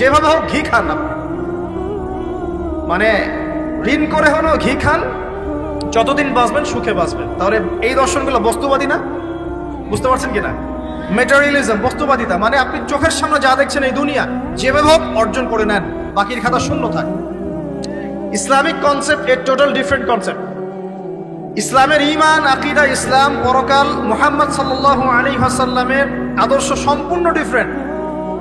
যেভাবে হোক ঘি খান মানে ঋণ করে হলো ঘি খান, যতদিন বাঁচবেন সুখে বাঁচবেন। তাহলে এই দর্শনগুলো বস্তুবাদী না? বুঝতে পারছেন কিনা? মেটারিয়ালিজম বস্তুবাদিতা। মানে আপনি চোখের সামনে যা দেখছেন এই দুনিয়া, যেভাবে হোক অর্জন করে নেন, বাকির খাতা শূন্য থাক। ইসলামিক কনসেপ্ট এর টোটাল ডিফারেন্ট কনসেপ্ট ইসলামের ইমান আকিদা, ইসলাম, পরকাল, মোহাম্মদ সাল্লাল্লাহু আলী হাসাল্লামের আদর্শ সম্পূর্ণ ডিফারেন্ট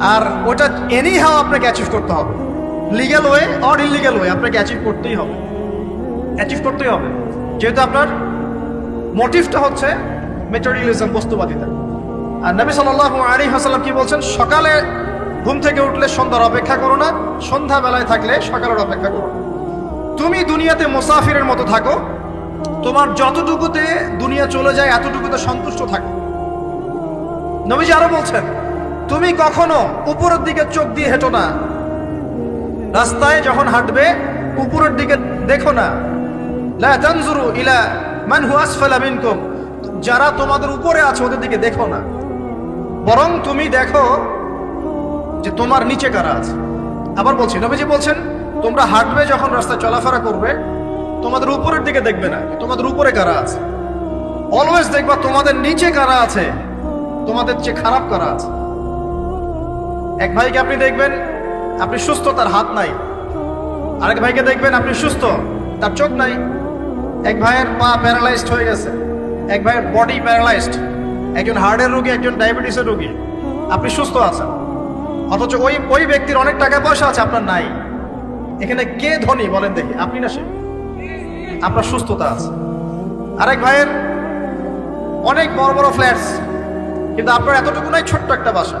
আর ওটা এনি হাও আপনাকে অ্যাচিভ করতে হবে। Legal way or illegal way আপনাকে অ্যাচিভ করতেই হবে। অ্যাচিভ করতেই হবে। যেহেতু আপনার মোটিভটা হচ্ছে মেটেরিয়ালিজম বস্তুবাদিতা। আর নবী সাল্লাল্লাহু আলাইহি ওয়াসাল্লাম কি বলছেন? সকালে ঘুম থেকে উঠলে সন্ধ্যার অপেক্ষা করো না সন্ধ্যা বেলায় থাকলে সকালের অপেক্ষা করো। তুমি দুনিয়াতে মোসাফিরের মতো থাকো। তোমার যতটুকুতে দুনিয়া চলে যায়, এতটুকুতে সন্তুষ্ট থাকো। নবীজি আরও বলছেন তুমি কখনো উপরের দিকে চোখ দিয়ে হেঁটো না। রাস্তায় যখন হাঁটবে, উপরের দিকে দেখো না। ইলা মান মিনকুম। যারা তোমাদের উপরে আছে, ওদের দিকে দেখো না। বরং তুমি দেখো যে তোমার নিচে কারা আছে। আবার বলছি, নবীজি বলছেন, তোমরা হাঁটবে যখন রাস্তায় চলাফেরা করবে, তোমাদের উপরের দিকে দেখবে না তোমাদের উপরে কারা আছে। অলওয়েজ দেখবা তোমাদের নিচে কারা আছে, তোমাদের চেয়ে খারাপ কারা আছে। এক ভাইকে আপনি দেখবেন, আপনি সুস্থ, তার হাত নাই। আরেক ভাইকে দেখবেন, আপনি সুস্থ, তার চোখ নাই। এক ভাইয়ের পা প্যারালাইজড হয়ে গেছে। এক ভাইয়ের বডি প্যারালাইজড। একজন হার্টের রোগী, একজন ডায়াবেটিসের রোগী। আপনি সুস্থ আছেন। অথচ ওই ওই ব্যক্তির অনেক টাকা পয়সা আছে, আপনার নাই। এখানে কে ধনী বলেন দেখি, আপনি না সে? আপনার সুস্থতা আছে। আরেক ভাইয়ের অনেক বড় বড় ফ্ল্যাটস, কিন্তু আপনার এতটুকু নাই, ছোট্ট একটা বাসা।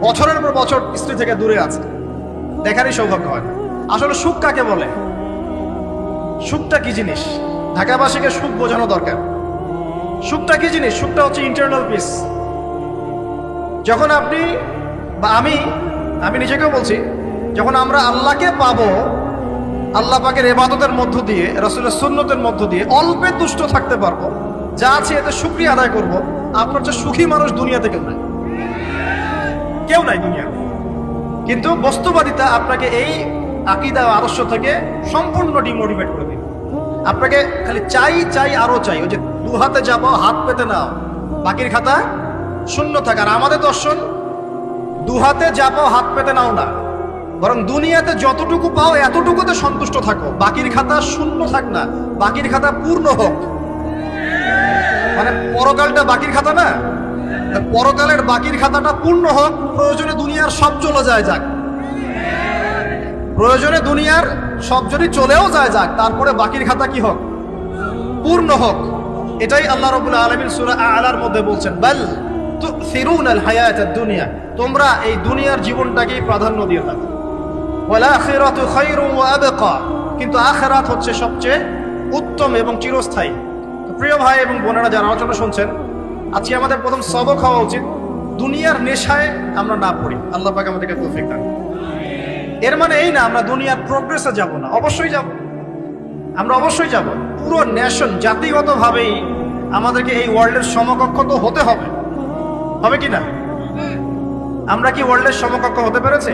বছরের পর বছর স্ত্রী থেকে দূরে আছে। দেখারই সৌভাগ্য হয়। আসলে সুখ কাকে বলে? সুখটা কি জিনিস? ঢাকাবাসীকে সুখ বোঝানো দরকার। সুখটা কি জিনিস? সুখটা হচ্ছে ইন্টারনাল পিস যখন আপনি বা আমি আমি নিজেকেও বলছি, যখন আমরা আল্লাহকে পাবো, আল্লাহ পাকের এবাদতের মধ্য দিয়ে, রসুলের সুন্নতের মধ্য দিয়ে অল্পে তুষ্ট থাকতে পারব। যা আছে এতে সুক্রিয়া আদায় করব। আপনার চেয়ে সুখী মানুষ দুনিয়াতে কেউ নাই। কেউ নাই দুনিয়া কিন্তু বস্তুবাদিতা আপনাকে এই আকিদা আদর্শ থেকে সম্পূর্ণ ডিমোটিভেট করে দিবে। আপনাকে খালি চাই চাই, আরও চাই। ওই যে দু হাতে যাব, হাত পেতে নাও। বাকির খাতা শূন্য থাকে। আর আমাদের দর্শন দু হাতে যাব, হাত পেতে নাও না। বরং দুনিয়াতে যতটুকু পাও, এতটুকুতে সন্তুষ্ট থাকো। বাকির খাতা শূন্য থাক না। বাকির খাতা পূর্ণ হোক। মানে পরকালটা বাকির খাতা না? পরকালের বাকির খাতাটা পূর্ণ হোক, প্রয়োজনে দুনিয়ার সব চলে যায় যাক। প্রয়োজনে দুনিয়ার সব যদি চলেও যায় যাক, তারপরে বাকির খাতা কি হোক? পূর্ণ হোক। এটাই আল্লাহ রবুল আলমিন সুরা আলার মধ্যে বলছেন, বাল তুসিরুন আল হায়াত দুনিয়া তোমরা এই দুনিয়ার জীবনটাকেই প্রাধান্য দিয়ে থাকো। কিন্তু আখেরাত হচ্ছে সবচেয়ে উত্তম এবং চিরস্থায়ী। প্রিয় ভাই এবং বোনেরা, যারা আলোচনা শুনছেন আজকে আমাদের প্রথম সবক হওয়া উচিত। দুনিয়ার নেশায় আমরা না পড়ি। আল্লাহ পাক আমাদেরকে তৌফিক দান এর মানে এই না, আমরা দুনিয়ার প্রোগ্রেসে যাব না। অবশ্যই যাব। আমরা অবশ্যই যাব। পুরো নেশন জাতিগতভাবেই আমাদেরকে এই ওয়ার্ল্ডের সমকক্ষ তো হতে হবে। হবে কি না? আমরা কি ওয়ার্ল্ডের সমকক্ষ হতে পেরেছি?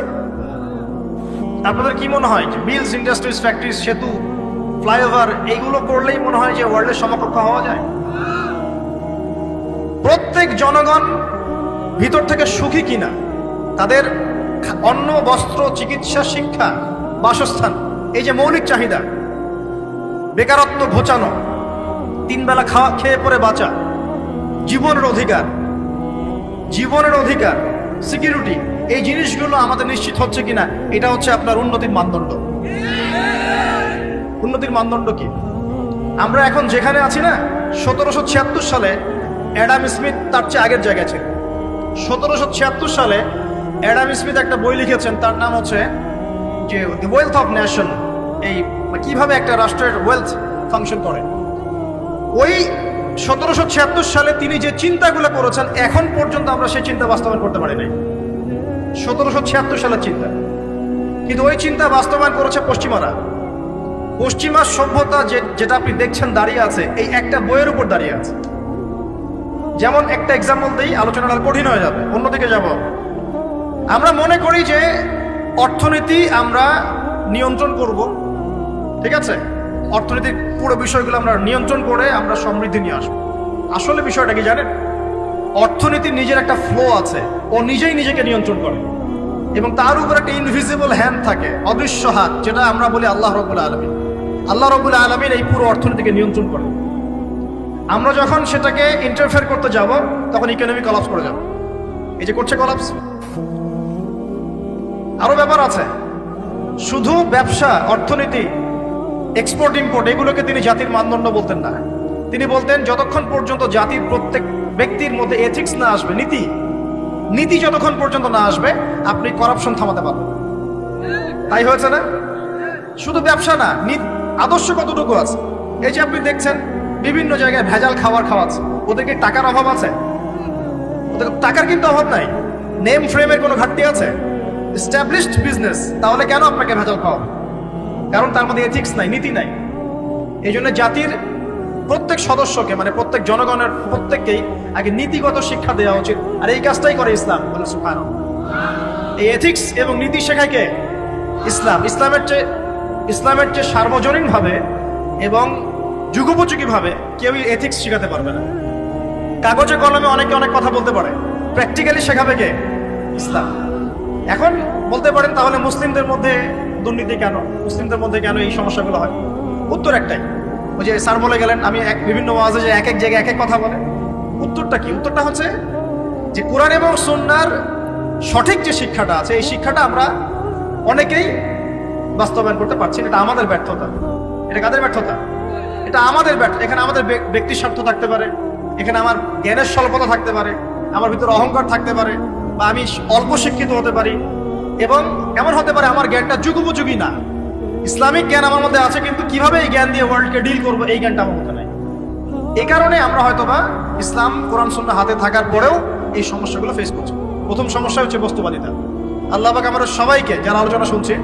আপনাদের কি মনে হয় মিলস ইন্ডাস্ট্রিজ ফ্যাক্টরিজ সেতু ফ্লাইওভার এইগুলো করলেই মনে হয় যে ওয়ার্ল্ডের সমকক্ষ হওয়া যায়? প্রত্যেক জনগণ ভিতর থেকে সুখী কিনা, তাদের অন্ন, বস্ত্র, চিকিৎসা, শিক্ষা, বাসস্থান, এই যে মৌলিক চাহিদা, বেকারত্ব ঘোচানো তিনবেলা খাওয়া খেয়ে পরে বাঁচা, জীবনের অধিকার জীবনের অধিকার সিকিউরিটি এই জিনিসগুলো আমাদের নিশ্চিত হচ্ছে কিনা, এটা হচ্ছে আপনার উন্নতির মানদণ্ড। উন্নতির মানদণ্ড কি? আমরা এখন যেখানে আছি না, সতেরোশো ছিয়াত্তর সালে অ্যাডাম স্মিথ তার চেয়ে আগের জায়গায় ছিল। সতেরোশো ছিয়াত্তর সালে অ্যাডাম স্মিথ একটা বই লিখেছেন, তার নাম হচ্ছে যে দি ওয়েলথ অফ নেশন এই কীভাবে একটা রাষ্ট্রের ওয়েলথ ফাংশন করে। ওই সতেরোশো ছিয়াত্তর সালে তিনি যে চিন্তাগুলো করেছেন, এখন পর্যন্ত আমরা সেই চিন্তা বাস্তবায়ন করতে পারি নাই। সতেরোশো ছিয়াত্তর সালের চিন্তা। কিন্তু ওই চিন্তা বাস্তবায়ন করেছে পশ্চিমারা। পশ্চিমা সভ্যতা যে যেটা আপনি দেখছেন দাঁড়িয়ে আছে, এই একটা বইয়ের উপর দাঁড়িয়ে আছে। যেমন একটা এক্সাম্পল দিই, আলোচনাটা কঠিন হয়ে যাবে। অন্যদিকে যাব। আমরা মনে করি যে অর্থনীতি আমরা নিয়ন্ত্রণ করব। ঠিক আছে? অর্থনীতির পুরো বিষয়গুলো আমরা নিয়ন্ত্রণ করে আমরা সমৃদ্ধি নিয়ে আসব। আসলে বিষয়টা কি জানেন? অর্থনীতির নিজের একটা ফ্লো আছে। ও নিজেই নিজেকে নিয়ন্ত্রণ করে। এবং তার উপর একটা ইনভিজিবল হ্যান্ড থাকে, অদৃশ্য হাত, যেটা আমরা বলি আল্লাহ রবুল আলমিন। আল্লাহ রবুল আলমিন এই পুরো অর্থনীতিকে নিয়ন্ত্রণ করে। আমরা যখন সেটাকে ইন্টারফেয়ার করতে যাব, তখন ইকোনমি কলাপস করে যাব। এই যে করছে কলাপস আরও ব্যাপার আছে। শুধু ব্যবসা, অর্থনীতি এক্সপোর্ট ইম্পোর্ট এগুলোকে তিনি জাতির মানদণ্ড বলতেন না। তিনি বলতেন, যতক্ষণ পর্যন্ত জাতির প্রত্যেক ব্যক্তির মধ্যে এথিক্স না আসবে, নীতি নীতি যতক্ষণ পর্যন্ত না আসবে, আপনি করাপশন থামাতে পারবেন। তাই হয়েছে না? শুধু ব্যবসা নী- আদর্শ কতটুকু আছে? এই যে আপনি দেখছেন বিভিন্ন জায়গায় ভেজাল খাবার খাওয়াচ্ছে। ওদের কি টাকার অভাব আছে? ওদের টাকার কিন্তু অভাব নাই। নেম ফ্রেমের কোনো ঘাটতি আছে? এস্টাবলিশড বিজনেস তাহলে কেন আপনাকে ভেজাল খাওয়াবে? কারণ তার মধ্যে এথিক্স নাই, নীতি নাই। এই জন্য জাতির প্রত্যেক সদস্যকে মানে প্রত্যেক জনগণের প্রত্যেককেই আগে নীতিগত শিক্ষা দেওয়া উচিত। আর এই কাজটাই করে ইসলাম। বলে সুফান এই এথিক্স এবং নীতি শেখায় কে? ইসলাম। ইসলামের চেয়ে ইসলামের চেয়ে সার্বজনীনভাবে এবং যুগোপযোগীভাবে কেউই এথিক্স শেখাতে পারবে না। কাগজে কলমে অনেকে অনেক কথা বলতে পারে। প্র্যাকটিক্যালি শেখাবে কে? ইসলাম। এখন বলতে পারেন, তাহলে মুসলিমদের মধ্যে দুর্নীতি কেন? মুসলিমদের মধ্যে কেন এই সমস্যাগুলো হয়? উত্তর একটাই। ওই যে স্যার বলে গেলেন, আমি এক বিভিন্ন ওয়াজে যে এক এক জায়গায় এক এক কথা বলে। উত্তরটা কি? উত্তরটা হচ্ছে যে কোরআন এবং সন্ন্যার সঠিক যে শিক্ষাটা আছে, এই শিক্ষাটা আমরা অনেকেই বাস্তবায়ন করতে পারছি না। এটা আমাদের ব্যর্থতা। এটা কাদের ব্যর্থতা? এটা আমাদের ব্যর্থ এখানে আমাদের ব্যক- ব্যক্তি স্বার্থ থাকতে পারে। এখানে আমার জ্ঞানের স্বল্পতা থাকতে পারে। আমার ভিতরে অহংকার থাকতে পারে বা আমি অল্প শিক্ষিত হতে পারি। এবং এমন হতে পারে আমার জ্ঞানটা যুগোপযোগী না। ইসলামিক জ্ঞান আমার মধ্যে আছে, কিন্তু কীভাবে এই জ্ঞান দিয়ে ওয়ার্ল্ডকে ডিল করব, এই জ্ঞানটা আমার মধ্যে নাই। এই কারণে আমরা হয়তো বা ইসলাম, কোরআন সুন্না হাতে থাকার পরেও এই সমস্যাগুলো ফেস করছি। প্রথম সমস্যা হচ্ছে বস্তুবাদিতা। আল্লাহ পাক আমরা সবাইকে, যারা আলোচনা শুনছি,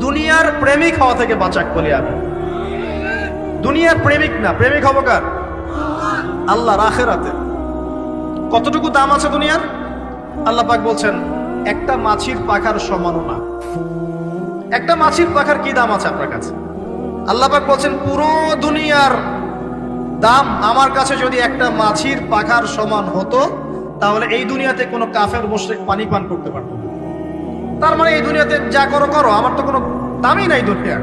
দুনিয়ার প্রেমিক হওয়া থেকে বাঁচাক বলি আমি। দুনিয়ার প্রেমিক না, প্রেমিক হব কার? আল্লাহ রাখেরাতে কতটুকু দাম আছে দুনিয়ার? আল্লাহ পাক বলছেন, একটা মাছির পাখার সমানও না। একটা মাছির পাখার কি দাম আছে আপনার কাছে? আল্লাহ পাক বলছেন, পুরো দুনিয়ার দাম আমার কাছে যদি একটা মাছির পাখার সমান হতো, তাহলে এই দুনিয়াতে কোনো কাফের, মুশরিক পানি পান করতে পারতো তার মানে এই দুনিয়াতে যা করো করো। আমার তো কোনো দামই নাই দুনিয়ার।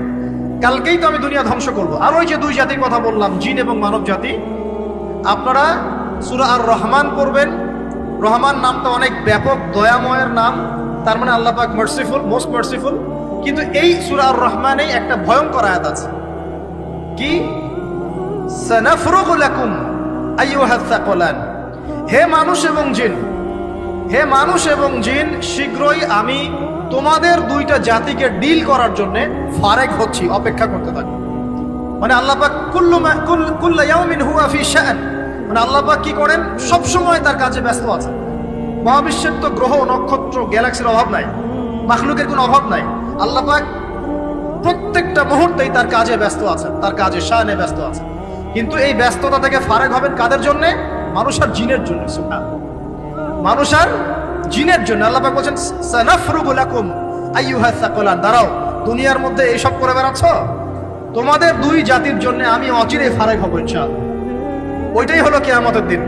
কালকেই তো আমি দুনিয়া ধ্বংস করব। আর ওই যে দুই জাতির কথা বললাম, জিন এবং মানব জাতি, আপনারা সুরা আর রহমান পড়বেন। রহমান নামটা অনেক ব্যাপক, দয়াময়ের নাম। তার মানে আল্লাহ পাক মার্সিফুল মোস্ট মার্সিফুল কিন্তু এই সুরা আর রহমানেই একটা ভয়ঙ্কর আয়াত আছে। কি? সানাফরুগু লাকুম আইয়ুহাস সাকলান। হে মানুষ এবং জিন, হে মানুষ এবং জিন, শীঘ্রই আমি তোমাদের দুইটা জাতিকে ডিল করার জন্য ফারেক হচ্ছি, অপেক্ষা করতে থাকি। মানে আল্লাহ পাক কুল্লু মা- কুল্লা ইয়াউমিন ফি শাআন মানে আল্লাহ পাক কি করেন? সব সময় তার কাজে ব্যস্ত আছে। মহাবিশ্বের তো গ্রহ, নক্ষত্র, গ্যালাক্সির অভাব নাই। মাখলুকের কোনো অভাব নাই। আল্লাহ পাক প্রত্যেকটা মুহূর্তেই তার কাজে ব্যস্ত আছেন তার কাজে শানে ব্যস্ত আছেন কিন্তু এই ব্যস্ততা থেকে ফারেক হবেন কাদের জন্য? মানুষ আর জিনের জন্য মানুষ আর জিনের জন্য আল্লাহ বলছেন, সানাফরুগু লাকুম আইয়ুহাস সাকলান। দাঁড়াও, দুনিয়ার মধ্যে এইসব করে বেড়াচ্ছ? তোমাদের দুই জাতির জন্য আমি অচিরে ফারেক হব, ইনশাআল্লাহ। ওইটাই হলো কেয়ামতের দিন।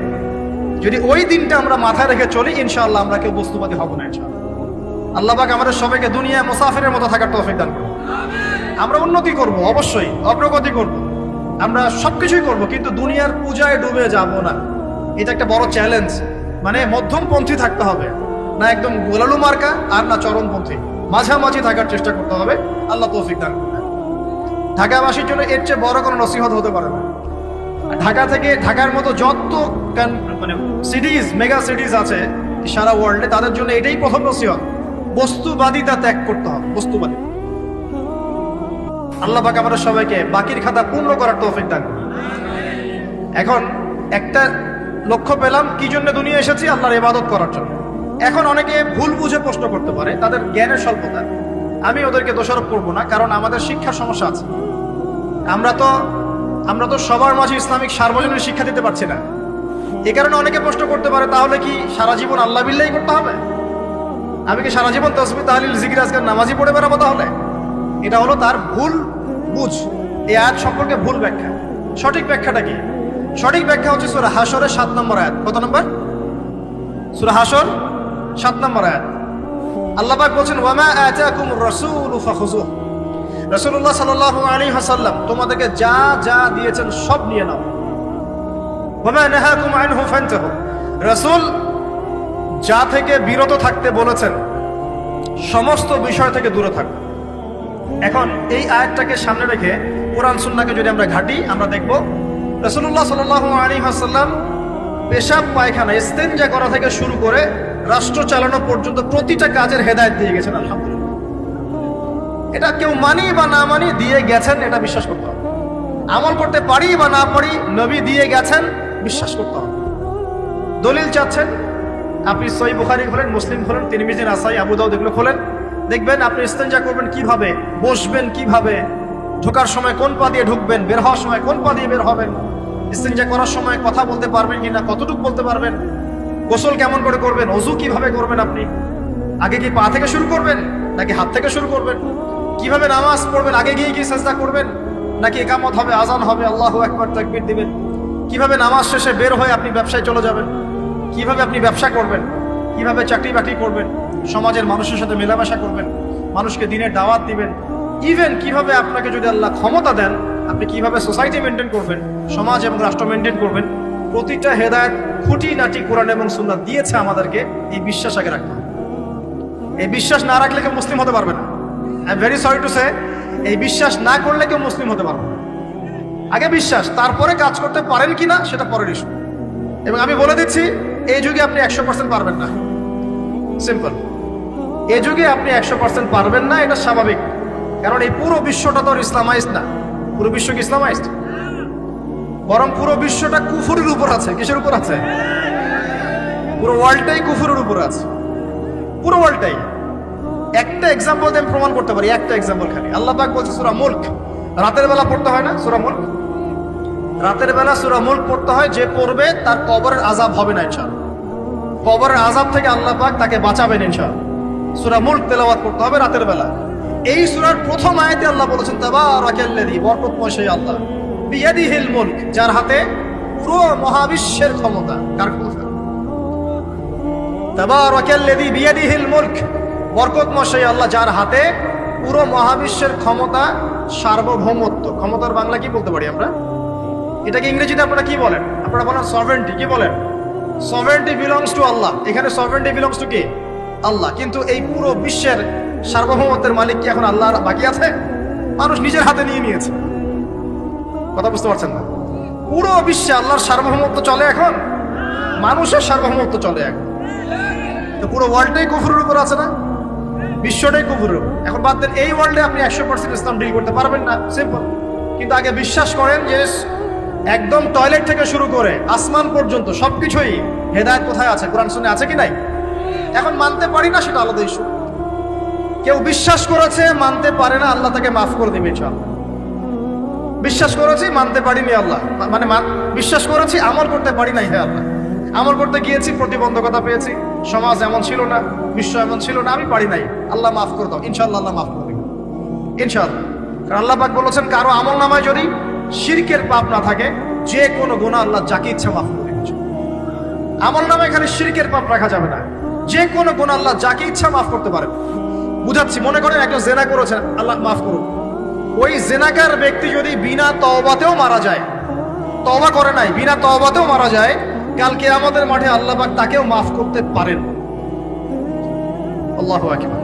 যদি ওই দিনটা আমরা মাথায় রেখে চলি, ইনশাআল্লাহ আমরা কেউ বস্তুবাদী হব না, ইনশাআল্লাহ। আল্লাহ পাক আমাদের সবাইকে দুনিয়া মুসাফিরের মতো থাকার তৌফিক দান করুন। আমরা উন্নতি করব, অবশ্যই, অগ্রগতি করব। আমরা সবকিছুই করব, কিন্তু দুনিয়ার পূজায় ডুবে যাব না। এটা একটা বড় চ্যালেঞ্জ মানে মধ্যমপন্থী থাকতে হবে। না একদম গোলালু মার্কা আর না চরমপন্থী। মাঝামাঝি থাকার চেষ্টা করতে হবে। আল্লাহ তৌফিক দান করবেন ঢাকাবাসীর জন্য এর চেয়ে বড় কোনো নসিহত হতে পারে না। ঢাকা থেকে ঢাকার মতো যত মানে সিটিজ মেগা সিটিজ আছে সারা ওয়ার্ল্ডে তাদের জন্য এটাই প্রথম নসিহত। বস্তুবাদিতা ত্যাগ করতে হবে, বস্তুবাদী। আল্লাহ পাক আমাদের সবাইকে বাকির খাতা পূর্ণ করার তৌফিক দান। এখন একটা লক্ষ্য পেলাম, কি জন্য দুনিয়া এসেছি? আল্লাহর ইবাদত করার জন্য। এখন অনেকে ভুল বুঝে প্রশ্ন করতে পারে, তাদের জ্ঞানের স্বল্পতা। আমি ওদেরকে দোষারোপ করব না, কারণ আমাদের শিক্ষার সমস্যা আছে। আমরা তো আমরা তো সবার মাঝে ইসলামিক সার্বজনীন শিক্ষা দিতে পারছি না। এ কারণে অনেকে প্রশ্ন করতে পারে, তাহলে কি সারা জীবন আল্লাহ বিল্লাই করতে হবে? আমি কি সারা জীবন তসবি তাহলিল, জিকির আজকাল নামাজি পড়ে বেড়াবো তাহলে? এটা হলো তার ভুল বুঝ। এই আয়াত সম্পর্কে ভুল ব্যাখ্যা। সঠিক ব্যাখ্যাটা কি? সঠিক ব্যাখ্যা হচ্ছে সুরা হাসরের সাত নম্বর আয়াত। কত নম্বর? সুরা হাসর সাত নম্বর আয়াত। আল্লাহ পাক বলছেন, ওয়ামা আতাকুম রাসূলু ফাখুযুহ। রাসূলুল্লাহ সাল্লাল্লাহু আলাইহি ওয়াসাল্লাম, তোমাদেরকে যা যা দিয়েছেন সব নিয়ে নাও। ওয়ামা নাহাকুম আনহু ফান্তাহু। রাসূল যা থেকে বিরত থাকতে বলেছেন, সমস্ত বিষয় থেকে দূরে থাকো। এখন এই আয়াতটাকে সামনে রেখে কোরআন সুন্নাকে যদি আমরা ঘাটি, আমরা দেখব রসুল্লাহ সাল আলী হাসাল্লাম পেশাব পায়খানা ইস্তেঞ্জা করা থেকে শুরু করে রাষ্ট্র চালানো পর্যন্ত প্রতিটা কাজের হেদায়ত দিয়ে গেছেন, আলহামদুলিল্লাহ। এটা কেউ মানি বা না মানি, দিয়ে গেছেন, এটা বিশ্বাস করতে হবে। আমল করতে পারি বা না পারি, নবী দিয়ে গেছেন, বিশ্বাস করতে হবে। দলিল চাচ্ছেন, আপনি সই বুখারি খোলেন, মুসলিম খোলেন তিনি মিজিন আসাই আবু দাউদ এগুলো খোলেন। দেখবেন আপনি ইস্তেঞ্জা করবেন কীভাবে, বসবেন কীভাবে, ঢোকার সময় কোন পা দিয়ে ঢুকবেন, বের হওয়ার সময় কোন পা দিয়ে বের হবেন, ইস্তেঞ্জা করার সময় কথা বলতে পারবেন কিনা, কতটুকু বলতে পারবেন গোসল কেমন করে করবেন? অজু কীভাবে করবেন আপনি? আগে কি পা থেকে শুরু করবেন, নাকি হাত থেকে শুরু করবেন? কীভাবে নামাজ পড়বেন? আগে গিয়ে কি চেষ্টা করবেন? নাকি একামত হবে, আজান হবে, আল্লাহ একবার তাকবির দিবেন? কীভাবে নামাজ শেষে বের হয়ে আপনি ব্যবসায় চলে যাবেন? কীভাবে আপনি ব্যবসা করবেন? কীভাবে চাকরি বাকরি করবেন? সমাজের মানুষের সাথে মেলামেশা করবেন? মানুষকে দিনের দাওয়াত দিবেন? ইভেন কীভাবে আপনাকে যদি আল্লাহ ক্ষমতা দেন, আপনি কীভাবে সোসাইটি মেনটেন করবেন? সমাজ এবং রাষ্ট্র মেনটেন করবেন? প্রতিটা হেদায়ত খুঁটি নাটি কোরআন এবং সুন্নাহ দিয়েছে আমাদেরকে, এই বিশ্বাস আগে রাখতে এই বিশ্বাস না রাখলে কেউ মুসলিম হতে পারবে না। I very sorry to say এই বিশ্বাস না করলে কেউ মুসলিম হতে পারবে না। আগে বিশ্বাস, তারপরে কাজ করতে পারেন কিনা সেটা পরের ইস্যু এবং আমি বলে দিচ্ছি, এই যুগে আপনি একশো পার্সেন্ট পারবেন না। সিম্পল এই যুগে আপনি একশো পার্সেন্ট পারবেন না, এটা স্বাভাবিক। কারণ এই পুরো বিশ্বটা তো ইসলামাইজ না। পুরো বিশ্ব কি ইসলামাইজড বরং পুরো বিশ্বটা কুফুরের উপর আছে। কিসের উপর আছে? পুরো ওয়ার্ল্ডটাই কুফুরের উপর আছে। পুরো ওয়ার্ল্ডটাই একটা এক্সাম্পল দিয়ে আমি প্রমাণ করতে পারি, একটা এক্সাম্পল খালি। আল্লাহ পাক বলছে, সুরা মুল্ক। রাতের বেলা পড়তে হয় না? সুরা মুল্ক? রাতের বেলা সুরা মুল্ক পড়তে হয়, যে পড়বে তার কবরের আজাব হবে না ইনশাআল্লাহ। কবরের আজাব থেকে আল্লাহ পাক তাকে বাঁচাবেন ইনশাআল্লাহ। সুরা মুল্ক তেলাওয়াত করতে হবে রাতের বেলা। এই সুরার প্রথম আয়াতে আল্লাহ বলেছেন, তাবারাকাল্লাযী, বরকতময় সেই আল্লাহ। যার হাতে পুরো মহাবিশ্বের ক্ষমতা। কার ক্ষমতা? আল্লাহ, যার হাতে পুরো মহাবিশ্বের ক্ষমতা সার্বভৌমত্ব। ক্ষমতার বাংলা কি বলতে পারি আমরা? এটাকে ইংরেজিতে আপনারা কি বলেন? আপনারা বলেন সভারেন্টি কি বলেন? সভারেন্টি বিলংস টু আল্লাহ এখানে সভারেন্টি বিলংস টু কি? আল্লাহ। কিন্তু এই পুরো বিশ্বের সার্বভৌমত্বের মালিক কি এখন আল্লাহ বাকি আছে? মানুষ নিজের হাতে নিয়ে নিয়েছে। কথা বুঝতে পারছেন না? পুরো বিশ্বে আল্লাহর সার্বভৌমত্ব চলে এখন? মানুষের সার্বভৌমত্ব চলে এখন। তো পুরো ওয়ার্ল্ডটাই কুফুরের উপর আছে না? বিশ্বটাই কুফুরের উপর। এখন বাদ দেন, এই ওয়ার্ল্ডে আপনি একশো পার্সেন্ট ইসলাম ডিল করতে পারবেন না। সিম্পল কিন্তু আগে বিশ্বাস করেন যে একদম টয়লেট থেকে শুরু করে আসমান পর্যন্ত সবকিছুই হেদায়ত কোথায় আছে? কোরআন শুনে আছে কি নাই? এখন মানতে পারি না সেটা আলাদা ইস্যু কেউ বিশ্বাস করেছে, মানতে পারে না, আল্লাহ তাকে মাফ করে দিবে ইনশাআল্লাহ। বিশ্বাস করেছি, মানতে পারিনি আল্লাহ। মানে বিশ্বাস করেছি, আমল করতে পারি নাই হে আল্লাহ। আমল করতে গিয়েছি, প্রতিবন্ধকতা পেয়েছি, সমাজ এমন ছিল না, বিশ্ব এমন ছিল না, আমি পারি নাই। আল্লাহ মাফ করে দাও, ইনশাআল্লাহ আল্লাহ মাফ করে ইনশাআল্লাহ। কারণ আল্লাহ পাক বলেছেন, কারও আমল নামায় যদি শিরকের পাপ না থাকে, যে কোনো গুণা আল্লাহ যাকে ইচ্ছা মাফ করে দিবে আমল নামে এখানে শিরকের পাপ রাখা যাবে না। যে কোনো গুণ আল্লাহ যাকে ইচ্ছা মাফ করতে পারে। বুঝাচ্ছি, মনে করেন একজন জেনা করেছেন, আল্লাহ মাফ করুন ওই জেনাকার ব্যক্তি যদি বিনা তওবাতেও মারা যায়, তওবা করে নাই, বিনা তওবাতেও মারা যায় কালকে আমাদের মাঠে আল্লাহ পাক তাকেও মাফ করতে পারেন। আকবার।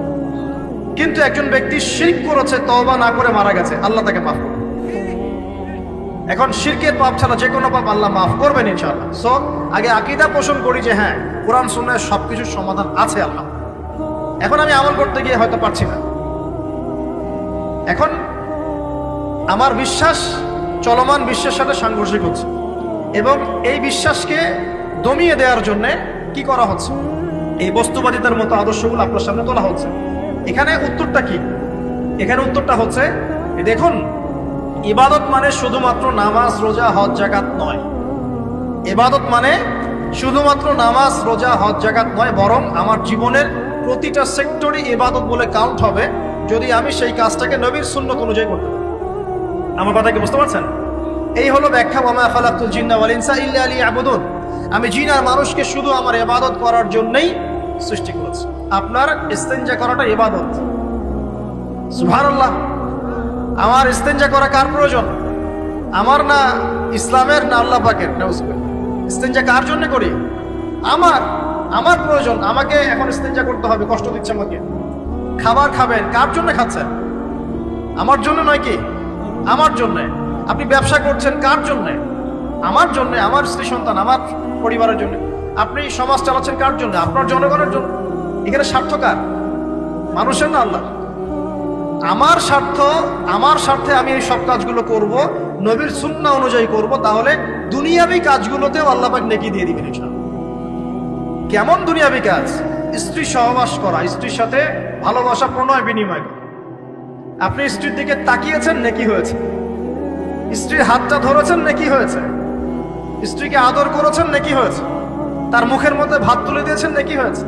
কিন্তু একজন ব্যক্তি শিরক করেছে, তওবা না করে মারা গেছে, আল্লাহ তাকে মাফ করবে এখন শিরকের পাপ ছাড়া যে কোনো পাপ আল্লাহ মাফ করবেন ইনশাআল্লাহ। সো আগে আকিদা পোষণ করি যে হ্যাঁ কোরআন, সুন্নায় সবকিছুর সমাধান আছে আল্লাহ এখন আমি আমল করতে গিয়ে হয়তো পারছি না। এখন আমার বিশ্বাস চলমান বিশ্বের সাথে সাংঘর্ষিক হচ্ছে। এবং এই বিশ্বাসকে দমিয়ে দেওয়ার জন্য কি করা হচ্ছে? এই বস্তুবাদিতার মতো আদর্শগুলো আপনার সামনে তোলা হচ্ছে। এখানে উত্তরটা কি? এখানে উত্তরটা হচ্ছে, দেখুন, ইবাদত মানে শুধুমাত্র নামাজ, রোজা, হজ জাকাত নয়। ইবাদত মানে শুধুমাত্র নামাজ, রোজা, হজ জাকাত নয়, বরং আমার জীবনের প্রতিটা সেক্টরই ইবাদত বলে কাউন্ট হবে যদি আমি সেই কাজটাকে নবীর সুন্নত অনুযায়ী করতে আমার কথা কি বুঝতে পারছেন? এই হলো ব্যাখ্যা মামা খালাকুল জিন্না ওয়াল ইনসা ইল্লা আলী আবুদুন আমি জিন আর মানুষকে শুধু আমার ইবাদত করার জন্যই সৃষ্টি করেছি। আপনার ইস্তেঞ্জা করাটা ইবাদত। সুবহানাল্লাহ। আমার ইস্তেঞ্জা করা কার প্রয়োজন? আমার না ইসলামের, না আল্লাহ পাকের। ইস্তেঞ্জা কার জন্য করি? আমার আমার প্রয়োজন। আমাকে এখন ইস্তেঞ্জা করতে হবে, কষ্ট দিচ্ছে আমাকে। খাবার খাবেন, কার জন্য খাচ্ছেন? আমার জন্য নয় কি? আমার জন্য। আপনি ব্যবসা করছেন কার জন্য? আমার জন্য, আমার স্ত্রী সন্তান, আমার পরিবারের জন্য। আপনি সমাজ চালাচ্ছেন কার জন্য? আপনার জনগণের জন্য। এখানে স্বার্থ কার? মানুষের না আল্লাহ? আমার স্বার্থ, আমার স্বার্থে আমি এই সব কাজগুলো করব, নবীর সুন্না অনুযায়ী করব, তাহলে দুনিয়াবি কাজগুলোতেও আল্লাহ পাক নেকি দিয়ে দিবেন কেমন দুনিয়াবি কাজ? স্ত্রী সহবাস করা, স্ত্রীর সাথে ভালোবাসা, প্রণয়, বিনিময় করা। আপনি স্ত্রীর দিকে তাকিয়েছেন নাকি হয়েছে? স্ত্রীর হাতটা ধরেছেন নাকি হয়েছে? স্ত্রীকে আদর করেছেন নাকি হয়েছে? তার মুখের মধ্যে ভাত তুলে দিয়েছেন নাকি হয়েছে?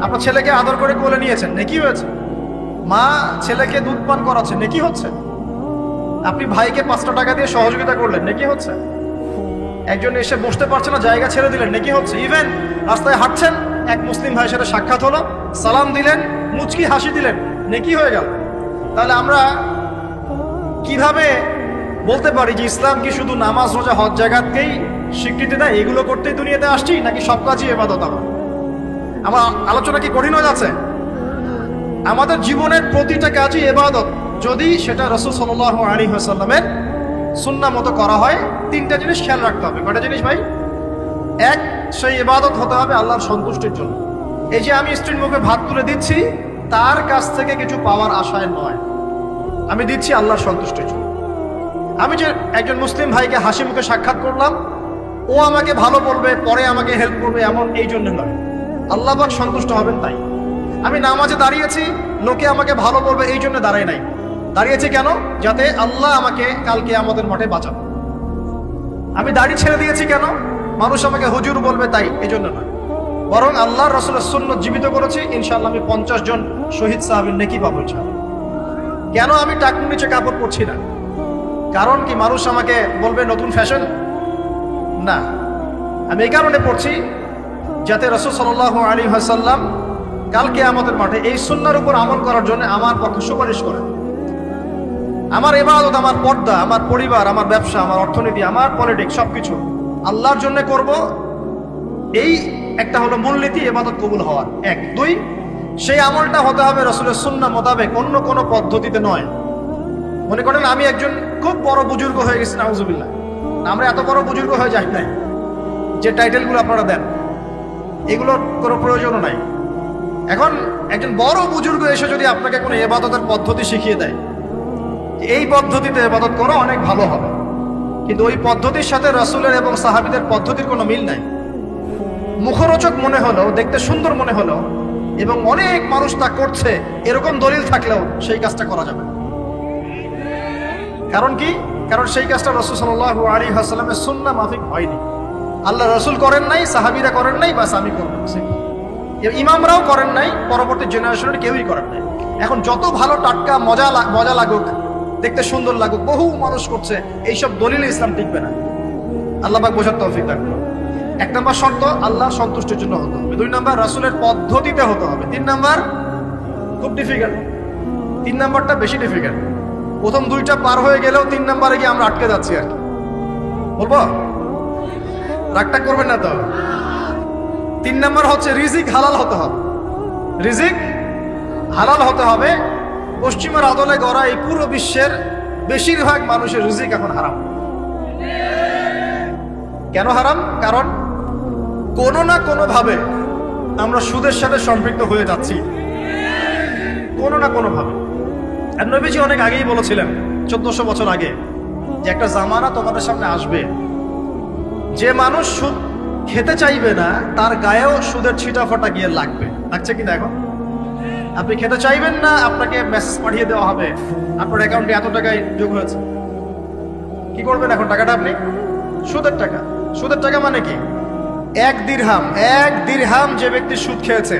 আপনার ছেলেকে আদর করে কোলে নিয়েছেন নাকি হয়েছে? মা ছেলেকে দুধ পান করাচ্ছে নাকি হচ্ছে? আপনি ভাইকে পাঁচটা টাকা দিয়ে সহযোগিতা করলেন নাকি হচ্ছে? একজন এসে বসতে পারছে না, জায়গা ছেড়ে দিলেন নাকি হচ্ছে? ইভেন রাস্তায় হাঁটছেন, এক মুসলিম ভাইয়ের সাথে সাক্ষাৎ হলো, সালাম দিলেন, মুচকি হাসি দিলেন, নেকি হয়ে গেল? তাহলে আমরা কীভাবে বলতে পারি যে ইসলাম কি শুধু নামাজ, রোজা, হজ জায়গাতেই স্বীকৃতি দেয়? এগুলো করতেই দুনিয়াতে আসছি, নাকি সব কাজই এবাদত আমার আমার আলোচনা কি কঠিন হয়ে যাচ্ছে? আমাদের জীবনের প্রতিটা কাজই এবাদত। যদি সেটা রসুল সাল আলী হাসাল্লামের সুন্না মতো করা হয়, তিনটা জিনিস খেয়াল রাখতে হবে। কটা জিনিস ভাই? এক, সেই ইবাদত হতে হবে আল্লাহর সন্তুষ্টির জন্য। এই যে আমি স্ত্রীর মুখে ভাত তুলে দিচ্ছি তার কাছ থেকে কিছু পাওয়ার আশায় নয়। আমি দিচ্ছি আল্লাহর সন্তুষ্টির জন্য। আমি যে একজন মুসলিম ভাইকে হাসি মুখে সাক্ষাৎ করলাম, ও আমাকে ভালো বলবে, পরে আমাকে হেল্প করবে এমন এই জন্য নয়। আল্লাহ পাক সন্তুষ্ট হবেন তাই। আমি নামাজে দাঁড়িয়েছি, লোকে আমাকে ভালো বলবে এই জন্য দাঁড়াই নাই। দাঁড়িয়েছি কেন? যাতে আল্লাহ আমাকে কালকে আমাদের মাঠে বাঁচাবে আমি দাড়ি ছেড়ে দিয়েছি কেন? মানুষ আমাকে হুজুর বলবে তাই এই জন্য নয়। বরং আল্লাহ রসুলের শূন্য জীবিত করেছি, ইনশাআল্লাহ আমি পঞ্চাশ জন শহীদ সাহাবের নেকি পাবো কেন আমি টাকুর নিচে কাপড় পরছি না? কারণ কি মানুষ আমাকে বলবে নতুন ফ্যাশন না। আমি এই কারণে পড়ছি যাতে রসুল সাল আলী হাসাল্লাম কালকে আমাদের মাঠে এই সুন্নার উপর আমল করার জন্য আমার পক্ষে সুপারিশ করেন। আমার এবাদত আমার পর্দা, আমার পরিবার, আমার ব্যবসা, আমার অর্থনীতি, আমার পলিটিক্স সবকিছু আল্লাহর জন্য করব। এই একটা হলো মূলনীতি, এবাদত কবুল হওয়ার। এক। দুই, সেই আমলটা হতে হবে রসুলের সুন্না মোতাবেক, অন্য কোনো পদ্ধতিতে নয়। মনে করেন, আমি একজন খুব বড় বুজুর্গ হয়ে গেছি, নাউজুবিল্লাহ। আমরা এত বড় বুজুর্গ হয়ে যাই নাই। যে টাইটেলগুলো আপনারা দেন, এগুলোর কোনো প্রয়োজনও নাই। এখন একজন বড় বুজুর্গ এসে যদি আপনাকে কোনো এবাদতের পদ্ধতি শিখিয়ে দেয়, এই পদ্ধতিতে এবাদত করো অনেক ভালো হবে। কিন্তু ওই পদ্ধতির সাথে রসুলের এবং সাহাবিদের পদ্ধতির কোনো মিল নাই। মুখরোচক মনে হলো, দেখতে সুন্দর মনে হলো, এবং অনেক মানুষ তা করছে, এরকম দলিল থাকলেও সেই কাজটা করা যাবে কারণ কি? কারণ সেই কাজটা রসুল সাল্লাহ আলী হাসলামের সুন্না মাফিক হয়নি। আল্লাহ রসুল করেন নাই, সাহাবিরা করেন নাই, বাস আমি করব। ইমামরাও করেন নাই, পরবর্তী জেনারেশনের কেউই করেন নাই। এখন যত ভালো টাটকা, মজা মজা লাগুক, দেখতে সুন্দর লাগুক, বহু মানুষ করছে, এইসব দলিল ইসলাম টিকবে না। আল্লাহ বোঝার তৌফিক রাখবে এক নম্বর শর্ত, আল্লাহ সন্তুষ্টির জন্য হতে হবে। দুই নম্বর, রাসুলের পদ্ধতিতে হতে হবে। তিন নম্বর, খুব ডিফিকাল্ট তিন নাম্বারটা বেশি ডিফিকাল্ট প্রথম দুইটা পার হয়ে গেলেও তিন নাম্বারে গিয়ে আমরা আটকে যাচ্ছি আর কি। বলব? রাগটা করবেন না তো। তিন নাম্বার হচ্ছে, রিজিক হালাল হতে হবে। রিজিক হালাল হতে হবে। পশ্চিমের আদলে গড়া এই পুরো বিশ্বের বেশিরভাগ মানুষের রিজিক এখন হারাম। কেন হারাম? কারণ কোনো না কোনো ভাবে আমরা সুদের সাথে সম্পৃক্ত হয়ে যাচ্ছি। কোনো না কোনো ভাবে আর নবীজি অনেক আগেই বলেছিলেন, চোদ্দশো বছর আগে, যে একটা জামানা তোমাদের সামনে আসবে। যে মানুষ সুদ খেতে চাইবে না, তার গায়েও সুদের ছিটা ফোটা গিয়ে লাগবে। লাগছে কিনা এখন? আপনি খেতে চাইবেন না, আপনাকে মেসেজ পাঠিয়ে দেওয়া হবে। আপনার অ্যাকাউন্টে এত টাকায় যোগ হয়েছে। কি করবেন এখন? টাকাটা আপনি? সুদের টাকা। সুদের টাকা মানে কি? এক দিরহাম এক দিরহাম যে ব্যক্তি সুদ খেয়েছে,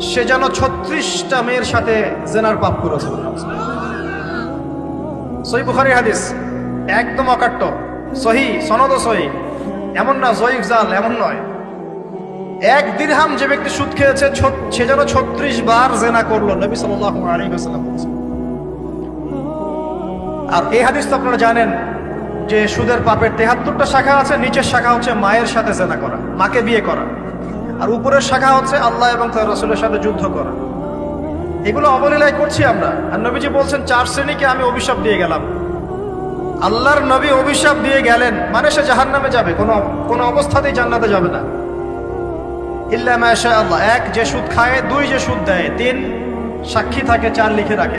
সে যেন ছত্রিশটা মেয়ের সাথে জেনার পাপ করেছে। সহি বুখারি হাদিস, একদম অকাট্য। সহি সনদ সহি। এমন না, জয়ীফ জাল, এমন নয়। এক দিরহাম যে ব্যক্তি সুদ খেয়েছে সে যেন ছত্রিশ বার জেনা করল, নবী বলেছেন। আর এই হাদিস তো আপনারা জানেন যে সুদের পাপের তেহাত্তরটা শাখা আছে, নিচের শাখা হচ্ছে মায়ের সাথে জেনা করা, মাকে বিয়ে করা। আর উপরের শাখা হচ্ছে আল্লাহ এবং তার রসুলের সাথে যুদ্ধ করা। এগুলো অবলীলায় করছি আমরা। আর নবীজি বলছেন, চার শ্রেণীকে আমি অভিশাপ দিয়ে গেলাম। আল্লাহর নবী অভিশাপ দিয়ে গেলেন মানে সে জাহান নামে যাবে, কোনো কোনো অবস্থাতেই জান্নাতে যাবে না। ইল্লা মাশা আল্লাহ এক যে সুদ খায়, দুই যে সুদ দেয়, তিন সাক্ষী থাকে, চার লিখে রাখে।